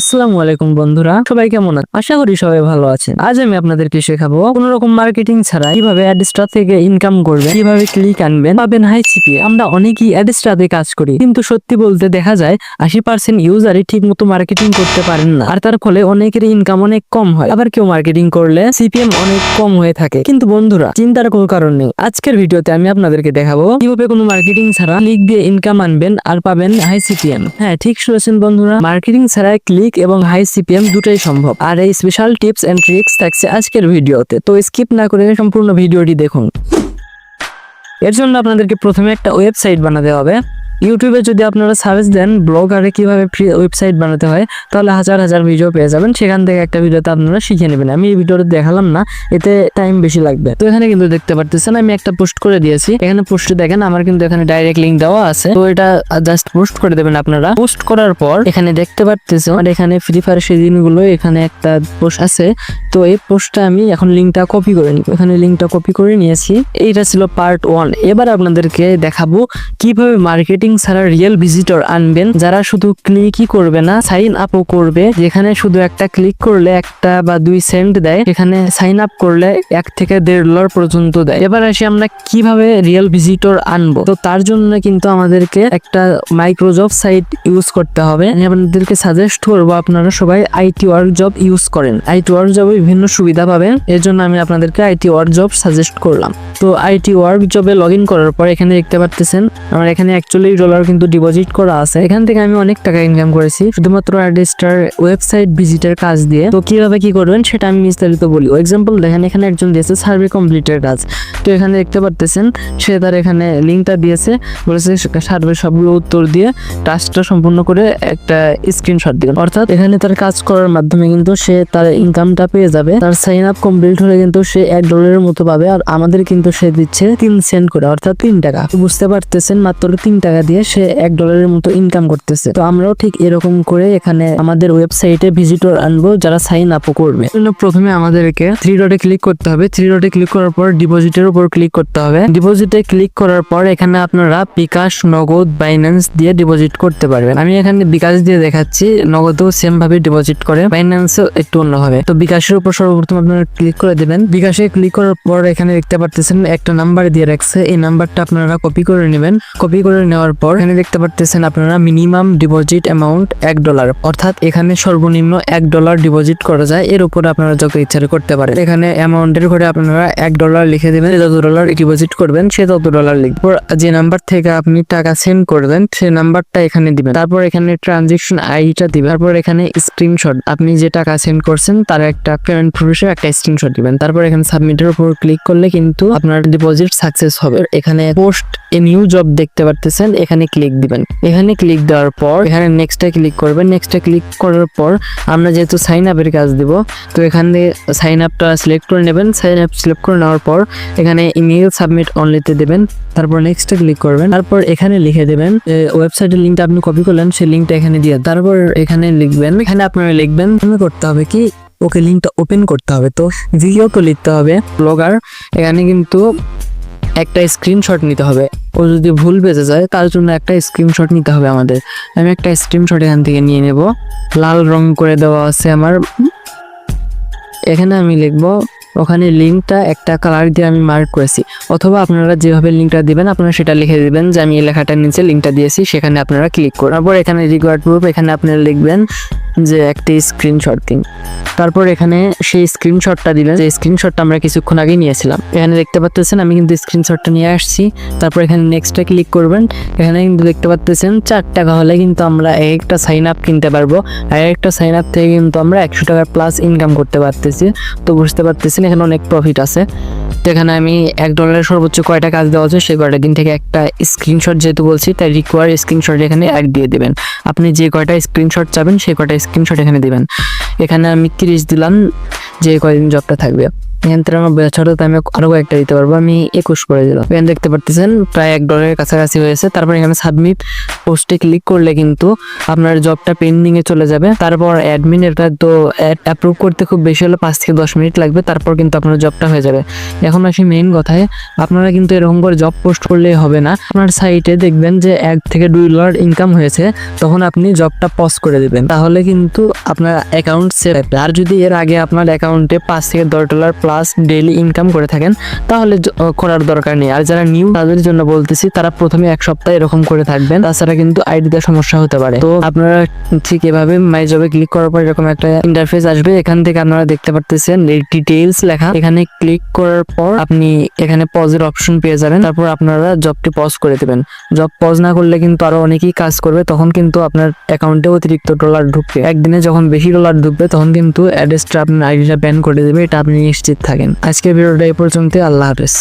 আসসালামু আলাইকুম বন্ধুরা, সবাই কেমন আছেন? আশা করি সবাই ভালো আছেন। আজ আমি আপনাদেরকে শেখাবো কোন রকম মার্কেটিং ছাড়া কীভাবে অ্যাডস্টা থেকে ইনকাম করবেন, কীভাবে ক্লিক আনবেন, পাবেন হাই সিপি আমরা অনেকেই অ্যাডস্টাতে কাজ করি, কিন্তু সত্যি বলতে দেখা যায় আশি পার্সেন্ট ইউজারই ঠিক মতো মার্কেটিং করতে পারেন না। আর তার ফলে অনেকের ইনকাম অনেক কম হয়। আবার কেউ মার্কেটিং করলে সিপিএম অনেক কম হয়ে থাকে। কিন্তু বন্ধুরা, চিন্তার কোনো কারণ নেই। আজকের ভিডিওতে আমি আপনাদেরকে দেখাবো কীভাবে কোনো মার্কেটিং ছাড়া ক্লিক দিয়ে ইনকাম আনবেন আর পাবেন হাই সিপিএম হ্যাঁ ঠিক শুনেছেন বন্ধুরা। মার্কেটিং ছাড়া ক্লিক এবং হাই সিপিএম দুটোই সম্ভব। আর এই স্পেশাল টিপস এন্ড ট্রিক্স থাকছে আজকের ভিডিওতে। তো স্কিপ না করে সম্পূর্ণ ভিডিওটি দেখুন। এর জন্য আপনাদেরকে প্রথমে একটা ওয়েবসাইট বানাতে হবে। ইউটিউবে যদি আপনারা সার্চ দেন ব্লগারে কীভাবে ফ্রি ওয়েবসাইট বানাতে হয়, তাহলে হাজার হাজার ভিডিও পেয়ে যাবেন। সেখান থেকে একটা ভিডিওতে আপনারা শিখে নেবেন। আমি এই ভিডিওটা দেখালাম না, এতে টাইম বেশি লাগবে। তো এখানে কিন্তু দেখতে পারতেছেন, আমি একটা পোস্ট করে দিয়েছি। এখানে পোস্টে দেখেন, আমার কিন্তু এখানে ডাইরেক্ট লিঙ্ক দেওয়া আছে। তো এটা জাস্ট পোস্ট করে দেবেন আপনারা। পোস্ট করার পর এখানে দেখতে পারতেছেন আর এখানে ফ্রি ফায়ার সেদিনগুলো এখানে একটা পোস্ট আছে। তো এই পোস্টটা আমি এখন লিঙ্কটা কপি করে নিব। এখানে লিঙ্কটা কপি করে নিয়েছি। এইটা ছিল পার্ট ওয়ান এবার আপনাদেরকে দেখাবো কীভাবে মার্কেটিং ছাড়া রিয়েল ভিজিটর আনবেন। যারা শুধু ক্লিকই করবে না সাইন আপও করবে। যেখানে শুধু একটা ক্লিক করলে একটা বা দুই সেন্ট দেয় এখানে সাইন আপ করলে এক থেকে দেড় ডলার পর্যন্ত দেয়। এবার আসি আমরা কীভাবে রিয়েল ভিজিটর আনব। তো তার জন্য কিন্তু আমাদেরকে একটা মাইক্রোজব সাইট ইউজ করতে হবে। আমি আপনাদেরকে সাজেস্ট করব, আপনারা সবাই আইটি ওয়ার্ক জব ইউজ করেন। আইটি ওয়ার্ক জবে বিভিন্ন সুবিধা পাবেন। এর জন্য আমি আপনাদেরকে আইটি ওয়ার্ক জব সাজেস্ট করলাম। তো আইটি ওয়ার্ক জবে লগ করার পর এখানে দেখতে পারতেছেন, আমার এখানে একচল্লিশ ডলার কিন্তু ডিপোজিট করা আছে। এখান থেকে আমি অনেক টাকা ইনকাম করেছি। শুধুমাত্র অ্যাডিস্টার ওয়েবসাইট ভিজিটের কাজ দিয়ে। তো কীভাবে কি করবেন সেটা আমি বিস্তারিত বলি। এক্সাম্পল দেখেন, এখানে একজন দিয়েছে সার্ভে কমপ্লিটের কাজ। তো এখানে দেখতে পারতেছেন, সে তার এখানে লিঙ্কটা দিয়েছে। বলেছে সার্ভে সবগুলো উত্তর দিয়ে টাস্কটা সম্পূর্ণ করে একটা স্ক্রিনশট দিবেন। অর্থাৎ এখানে তার কাজ করার মাধ্যমে কিন্তু সে তার ইনকামটা পেয়ে যাবে। তার সাইন আপ কমপ্লিট হলে কিন্তু সে এক ডলারের মতো পাবে। আর আমাদের কিন্তু সে দিচ্ছে তিন সেন্ট করে, অর্থাৎ তিন টাকা। বুঝতে পারতেছেন, মাত্র তিন টাকা দিয়ে সে এক ডলারের মতো ইনকাম করতেছে। তো আমরাও ঠিক এরকম করে এখানে আমাদের ওয়েবসাইটে ভিজিটর আনব, যারা সাইন আপও করবে। প্রথমে আমাদেরকে থ্রি ডটে ক্লিক করতে হবে। থ্রি ডটে ক্লিক করার পর ডিপোজিটের উপর ক্লিক করতে হবে। ডিপোজিটে ক্লিক করার পর এখানে আপনারা বিকাশ, নগদ বাইন্যান্স দিয়ে ডিপোজিট করতে পারবেন। আমি এখানে বিকাশ দিয়ে দেখাচ্ছি, নগদও সেম ভাবে ডিপোজিট করে বাইন্যান্সও একটু অন্যভাবে। তো বিকাশের উপর সর্বপ্রথম আপনারা ক্লিক করে দেবেন। বিকাশে ক্লিক করার পর এখানে দেখতে পারতেছেন, একটা নাম্বার দিয়ে রাখছে। এই নাম্বারটা আপনারা কপি করে নেবেন। কপি করে নেওয়ার পর এখানে দেখতে পারতেছেন আপনারা মিনিমাম ডিপোজিট অ্যামাউন্ট এক ডলার অর্থাৎ এখানে সর্বনিম্ন এক ডলার ডিপোজিট করা যায়, এর উপর আপনারা যত ইচ্ছা করতে পারেন। এখানে অ্যামাউন্টের ঘরে আপনারা এক ডলার লিখে দেবেন, যত ডলার ডিপোজিট করবেন, সে তত ডলার লিখবে। তারপর যে নাম্বার থেকে আপনি টাকা সেন্ড করবেন সেই নাম্বারটা এখানে দিবেন। তারপর এখানে ট্রানজেকশন আইডিটা দিবেন। তারপর এখানে স্ক্রিনশট আপনি যে টাকা সেন্ড করছেন, তার একটা পেমেন্ট প্রুফের একটা স্ক্রিনশট দিবেন। তারপর এখানে সাবমিটের উপর ক্লিক করলে কিন্তু আপনার ডিপোজিট সাকসেস হবে। এখানে পোস্ট এ নিউ জব দেখতে পারতেছেন এখানে ক্লিক দিবেন। এখানে ক্লিক দেওয়ার পর, এখানে নেক্সটে ক্লিক করবেন। নেক্সটে ক্লিক করার পর আমরা যেহেতু সাইন আপের কাজ দিব, তো এখানে সাইন আপটা সিলেক্ট করে নেবেন। সাইন আপ সিলেক্ট করে নেওয়ার পর এখানে ইমেল সাবমিট অনলিতে দেবেন। তারপর নেক্সটে ক্লিক করবেন। তারপর এখানে লিখে দেবেন ওয়েবসাইটের লিঙ্কটা আপনি কপি করলেন, সেই লিঙ্কটা এখানে দিয়ে। তারপর এখানে লিখবেন, এখানে আপনারা লিখবেন করতে হবে কি? ওকে লিঙ্কটা ওপেন করতে হবে। তো তো লিখতে হবে ব্লগার এখানে কিন্তু একটা স্ক্রিনশট নিতে হবে। ও যদি ভুল বেঁচে যায়, তার জন্য একটা স্ক্রিনশট নিতে হবে আমাদের। আমি একটা স্ক্রিনশট এখান থেকে নিয়ে নেব। লাল রং করে দেওয়া আছে আমার। এখানে আমি লিখব, ওখানে লিঙ্কটা একটা কালার দিয়ে আমি মার্ক করেছি। অথবা আপনারা যেভাবে লিঙ্কটা দিবেন, আপনারা সেটা লিখে দিবেন যে আমি এই লেখাটার নিচে লিঙ্কটা দিয়েছি, সেখানে আপনারা ক্লিক করুন। তারপর এখানে রিকোয়ার্ড প্রুফ এখানে আপনারা লিখবেন যে একটি স্ক্রিনশট দিন। তারপর এখানে সেই স্ক্রিনশটটা দিবেন যে স্ক্রিনশটটা আমরা কিছুক্ষণ আগেই নিয়েছিলাম। এখানে দেখতে পাচ্ছেন আমি কিন্তু স্ক্রিনশটটা নিয়ে আসছি। তারপর এখানে নেক্সটে ক্লিক করবেন। এখানে কিন্তু দেখতে পাচ্ছেন চার টাকা হলে কিন্তু আমরা এক একটা সাইন আপ কিনতে পারব। আর একটা সাইন আপ থেকে কিন্তু আমরা একশো টাকার প্লাস ইনকাম করতে পারতেছি। তো বুঝতে পারতেছেন, এখানে অনেক প্রফিট আছে। তো এখানে আমি এক ডলারের সর্বোচ্চ কয়টা কাজ দেওয়া হচ্ছে সেই কয়টা দিন থেকে একটা স্ক্রিনশট যেহেতু বলছি, তাই রিকোয়ার স্ক্রিনশট এখানে এক দিয়ে দেবেন। আপনি যে কয়টা স্ক্রিনশট চাবেন, সেই কয়টা স্ক্রিনশট এখানে দেবেন। এখানে আমি তিরিশ দিলাম, যে কয়দিন জবটা থাকবে। এখান থেকে আমার বছরে তো আমি আরও কয়েকটা দিতে পারব। আমি একুশ করে দিলাম। এখানে দেখতে পারতেছেন, প্রায় এক ডলারের কাছাকাছি হয়েছে। তারপর এখানে সাবমিট পোস্টে ক্লিক করলে কিন্তু আপনার জবটা পেন্ডিং এ চলে যাবে। তারপর অ্যাডমিন এটা তো অ্যাপ্রুভ করতে খুব বেশি হলে পাঁচ থেকে দশ মিনিট লাগবে, তারপর কিন্তু আপনার জবটা হয়ে যাবে। এখন আসি মেইন কথায়, আপনারা কিন্তু এরকম করে জব পোস্ট করলেই হবে না। আপনার সাইটে দেখবেন যে এক থেকে দুই ডলার ইনকাম হয়েছে, তখন আপনি জবটা পজ করে দেবেন। তাহলে কিন্তু আপনার অ্যাকাউন্ট সেভ আর যদি এর আগে আপনার অ্যাকাউন্টে পাঁচ থেকে দশ ডলার প্লাস ডেইলি ইনকাম করে থাকেন, তাহলে করার দরকার নেই। আর যারা নিউ তাদের জন্য বলতেছি, তারা প্রথমে এক সপ্তাহ এরকম করে থাকবেন। তাছাড়া কিন্তু আইডিতে সমস্যা হতে পারে। তো আপনারা ঠিক এভাবে মাই জবে ক্লিক করার পর এরকম একটা ইন্টারফেস আসবে। এখান থেকে আপনারা দেখতে পারতেছেন ডিটেইলস লেখা। এখানে ক্লিক করার পর আপনি এখানে পজের অপশন পেয়ে যাবেন। তারপর আপনারা জবটি পজ করে দেবেন। জব পজ না করলে কিন্তু আরও অনেকেই কাজ করবে। তখন কিন্তু আপনার অ্যাকাউন্টে অতিরিক্ত ডলার ঢুকবে। একদিনে যখন বেশি ডলার ঢুকবে, তখন কিন্তু অ্যাড্রেসটা আপনার আইডিটা ব্যান করে দেবে। এটা আপনি নিশ্চিত থাকেন। আজকের ভিডিওটা এই পর্যন্ত আল্লাহ হাফেজ।